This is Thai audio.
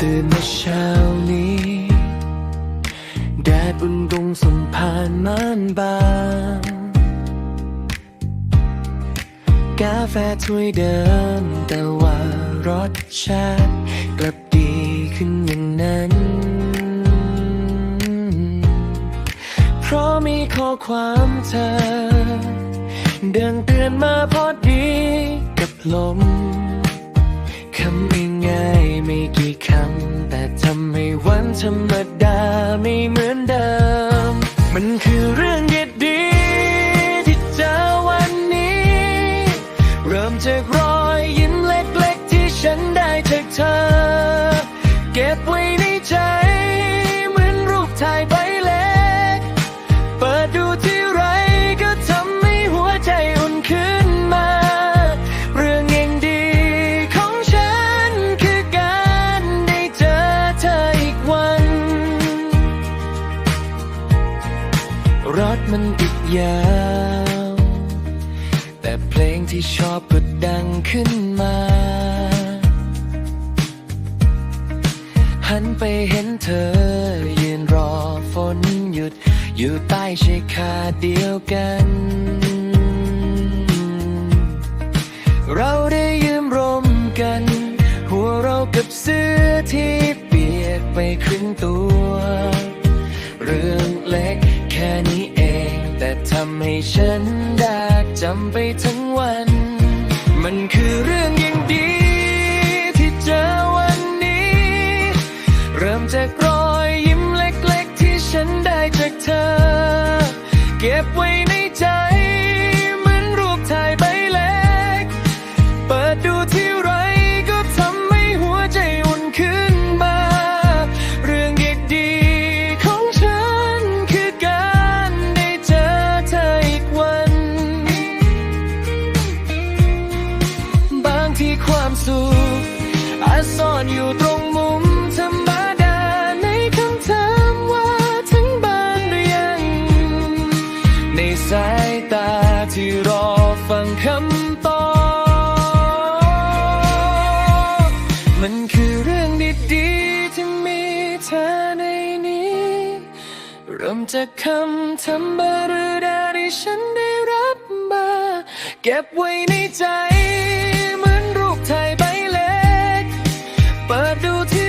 ตื่นในเช้านี้ แดดอุ่นรงส่งผ่านม่านบาง กาแฟถ้วยเดิม แต่ว่ารสชาติกลับดีขึ้นอย่างนั้น เพราะมีข้อความเธอ เดินเตือนมาพอดีกับลมคำง่า ธรรมดาไม่เหมือนเดิม มันคือเรื่องดีๆที่เจอวันนี้ เริ่มจากรอยยิ้มเล็กๆที่ฉันได้จากเธอ เก็บไว้ใน รถมันติดยาว แต่เพลงที่ชอบก็ดังขึ้นมา หันไปเห็นเธอ ยืนรอฝนหยุด อยู่ใต้ชายคาเดียวกัน เราได้ยืมรมกัน หัวเรากับเสื้อที่เปียกไปครึ่งตัว ฉันได้จำไปทั้งวัน มันคือเรื่องยังดี ที่เจอวันนี้ เริ่มจากรอยยิ้มเล็กๆ ที่ฉันได้จากเธอ เก็บไว้ในใจ ที่ความสุขอาจซ่อนอยู่ตรงมุมธรรมดาในคำถามว่าถึงบ้านหรือยัง ในสายตาที่รอฟังคำตอบ มันคือเรื่องดีๆที่มีเธอในนี้ เริ่มจากคำธรรมดาที่ฉันได้รับมา เก็บไว้ในใจ เปิด